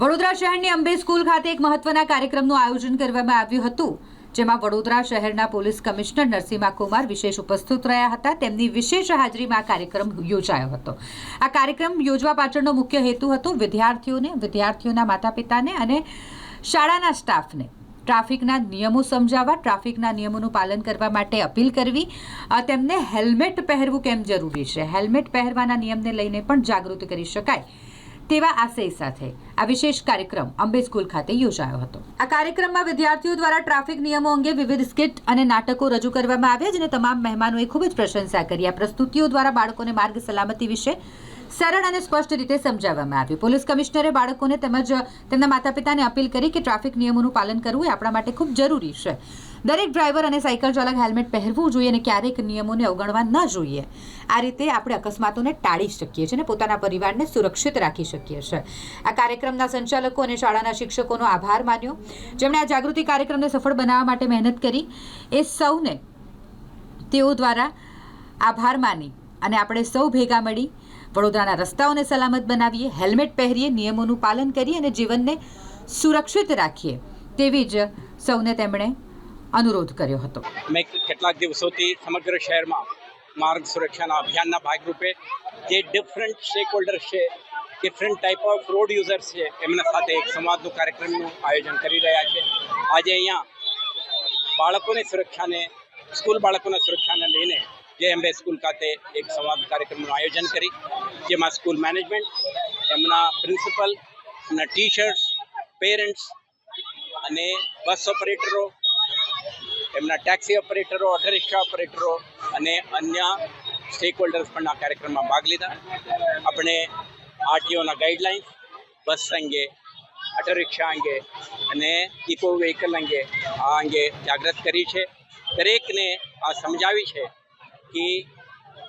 વડોદરા શહેરની અંબે સ્કૂલ ખાતે એક મહત્વના કાર્યક્રમનું આયોજન કરવામાં આવ્યું હતું, જેમાં વડોદરા શહેરના પોલીસ કમિશનર નરસિંહા કુમાર વિશેષ ઉપસ્થિત રહ્યા હતા. તેમની વિશેષ હાજરીમાં આ કાર્યક્રમ યોજાયો હતો. આ કાર્યક્રમ યોજવા પાછળનો મુખ્ય હેતુ હતો વિદ્યાર્થીઓને, વિદ્યાર્થીઓના માતા પિતાને અને શાળાના સ્ટાફને ટ્રાફિકના નિયમો સમજાવવા, ટ્રાફિકના નિયમોનું પાલન કરવા માટે અપીલ કરવી તેમને હેલ્મેટ પહેરવું કેમ જરૂરી છે? હેલ્મેટ પહેરવાના નિયમને લઈને પણ જાગૃત કરી શકાય. તેવા આશય સાથે આ વિશેષ કાર્યક્રમ અંબે સ્કૂલ ખાતે યોજાયો હતો. આ કાર્યક્રમમાં વિદ્યાર્થીઓ દ્વારા ટ્રાફિક નિયમો અંગે વિવિધ સ્કિટ અને નાટકો રજૂ કરવામાં આવ્યા, જેને તમામ મહેમાનોએ ખૂબ જ પ્રશંસા કરી. આ પ્રસ્તુતિઓ દ્વારા બાળકોને માર્ગ સલામતી વિશે સરળ અને સ્પષ્ટ રીતે સમજાવવામાં આવ્યું. પોલીસ કમિશનરે બાળકોને તેમજ તેમના માતા પિતાને અપીલ કરી કે ટ્રાફિક નિયમોનું પાલન કરવું એ આપણા માટે ખૂબ જરૂરી છે. દરેક ડ્રાઈવર અને સાયકલ ચાલક હેલ્મેટ પહેરવું જોઈએ અને ક્યારેક નિયમોને અવગણવા ન જોઈએ. આ રીતે આપણે અકસ્માતોને ટાળી શકીએ છીએ અને પોતાના પરિવારને સુરક્ષિત રાખી શકીએ છીએ. આ કાર્યક્રમના સંચાલકો અને શાળાના શિક્ષકોનો આભાર માન્યો. જેમણે આ જાગૃતિ કાર્યક્રમને સફળ બનાવવા માટે મહેનત કરી, એ સૌને તેઓ દ્વારા આભાર માની અને આપણે સૌ ભેગા મળી વડોદરાના રસ્તાઓને સલામત બનાવીએ, હેલ્મેટ પહેરીએ, નિયમોનું પાલન કરીએ અને જીવનને સુરક્ષિત રાખીએ તેવી જ સૌને તેમણે અનુરોધ કર્યો હતો. મેં કેટલાક દિવસોથી સમગ્ર શહેરમાં માર્ગ સુરક્ષાના અભિયાનના ભાગરૂપે જે ડિફરન્ટ સ્ટેક હોલ્ડર્સ છે different type of road users છે, એમના સાથે એક સંવાદનું કાર્યક્રમનું આયોજન કરી રહ્યા છે. આજે અહીંયા બાળકોની સુરક્ષાને, સ્કૂલ બાળકોના સુરક્ષાને લઈને જે એમ્બે સ્કૂલ ખાતે એક સંવાદ કાર્યક્રમનું આયોજન કરી, જેમાં સ્કૂલ મેનેજમેન્ટ, એમના પ્રિન્સિપલ એમના ટીચર્સ, પેરેન્ટ્સ અને બસ ઓપરેટરો, એમના ટેક્સી ઓપરેટરો, ઓટો રિક્ષા ઓપરેટરો અને અન્ય સ્ટેક હોલ્ડર્સ પણ આ કાર્યક્રમમાં ભાગ લીધા. આપણે આરટીઓના ગાઈડલાઇન્સ બસ અંગે, ઓટો રિક્ષા અંગે અને ઇકો વ્હીકલ અંગે આ અંગે જાગૃત કરી છે. દરેકને આ સમજાવી છે કે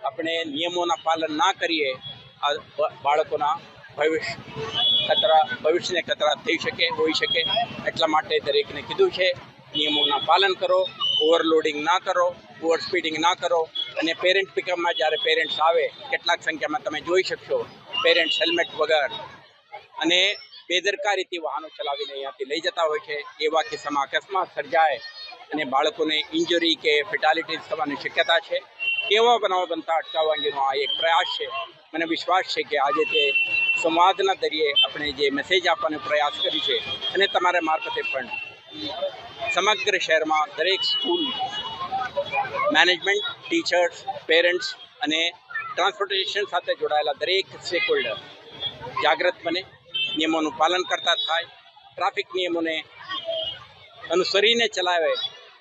આપણે નિયમોના પાલન ના કરીએ, આ બાળકોના ભવિષ્ય ખતરા ભવિષ્યને ખતરા થઈ શકે, હોઈ શકે, એટલા માટે દરેકને કીધું છે, નિયમોના પાલન કરો, ઓવરલોડિંગ ના કરો ઓવર સ્પીડિંગ ના કરો, અને પેરેન્ટ પિકઅપમાં જ્યારે પેરેન્ટ્સ આવે, કેટલાક સંખ્યામાં તમે જોઈ શકશો, પેરેન્ટ્સ હેલ્મેટ વગર અને બેદરકારીથી વાહનો ચલાવીને અહીંયાથી લઈ જતા હોય છે, એવા કિસ્સામાં અકસ્માત સર્જાય અને બાળકોને ઇન્જરી કે ફેટાલિટીઝ થવાની શક્યતા છે. એવા બનાવો બનતા અટકાવવા આ એક પ્રયાસ છે. મને વિશ્વાસ છે કે આજે તે સંવાદના દરિયે આપણે જે મેસેજ આપવાનો પ્રયાસ કરી છે અને તમારા મારફતે પણ સમગ્ર શહેરમાં દરેક સ્કૂલ મેનેજમેન્ટ ટીચર્સ પેરેન્ટ્સ અને ટ્રાન્સપોર્ટેશન સાથે જોડાયેલા દરેક સ્ટેક હોલ્ડર જાગૃત બને. નિયમોનું પાલન કરતા થાય. ટ્રાફિક નિયમોને અનુસરીને ચલાવે.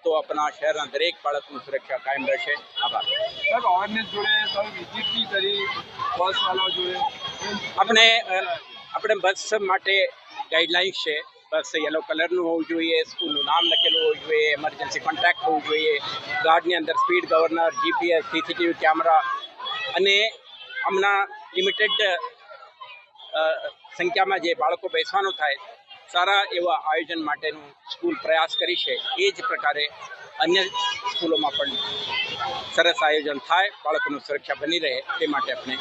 તો આપણા શહેરના દરેક બાળકની સુરક્ષા કાયમ રહેશે. આભાર. સાહેબ અવેરનેસ જોડે કરી જોડે. આપણે આપણે બસ માટે ગાઈડલાઇન્સ છે. બસ યલો કલરનું હોવું જોઈએ સ્કૂલનું નામ લખેલું હોવું જોઈએ એમરજન્સી કોન્ટેક્ટ હોવું જોઈએ ગાર્ડની અંદર speed governor GPS CCTV camera અને હમણાં લિમિટેડ સંખ્યામાં જે બાળકો બેસવાનું થાય સારા એવા આયોજન માટેનું સ્કૂલ પ્રયાસ કરી છે. એ જ પ્રકારે અન્ય સ્કૂલોમાં પણ સરસ આયોજન થાય, બાળકોનું સુરક્ષા બની રહે તે માટે આપણે